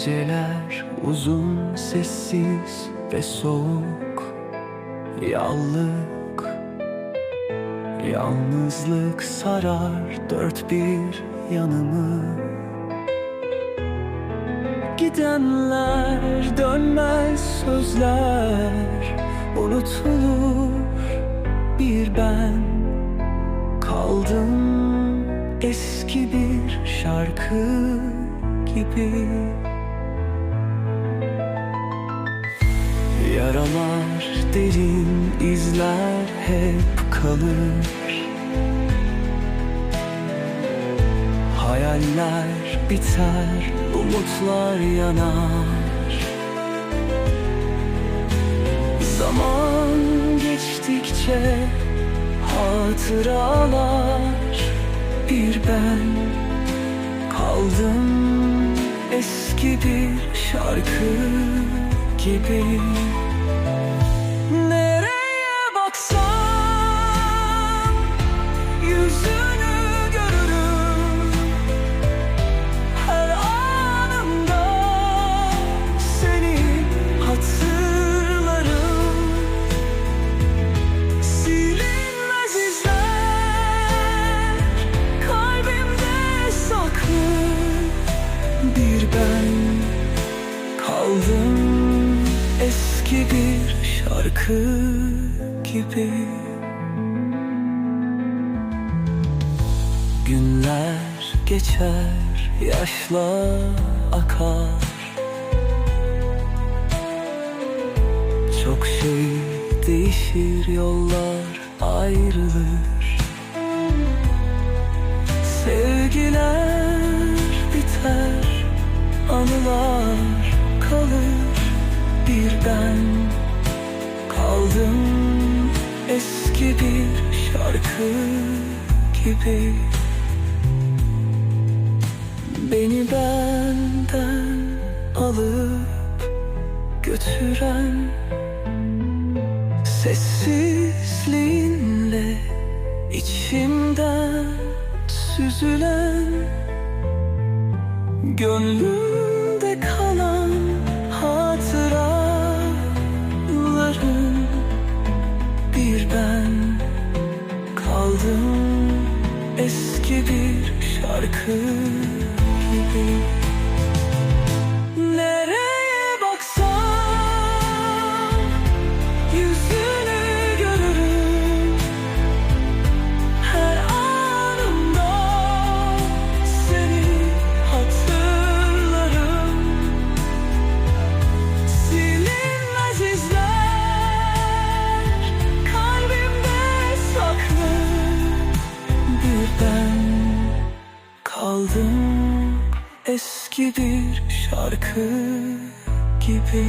Geceler uzun sessiz ve soğuk. Yallık Yalnızlık sarar dört bir yanımı. Gidenler dönmez sözler Unutulur. Bir ben Kaldım eski bir şarkı gibi Yaralar derin izler hep kalır. Hayaller biter, umutlar yanar. Zaman geçtikçe hatıralar. Bir ben Kaldım eski bir şarkı gibi bir şarkı gibi. Günler geçer, yaşlar akar. Çok şey değişir, yollar ayrılır. Sevgiler biter, anılar kalır Bir ben kaldım eski bir şarkı gibi. Beni benden alıp götüren Sessizliğinle içimden süzülen Gönlümde şarkı Nereye baksam yüzünü görürüm. Her anımda seni hatırlarım. Silinmez izler kalbimde saklı Bir eski bir şarkı gibi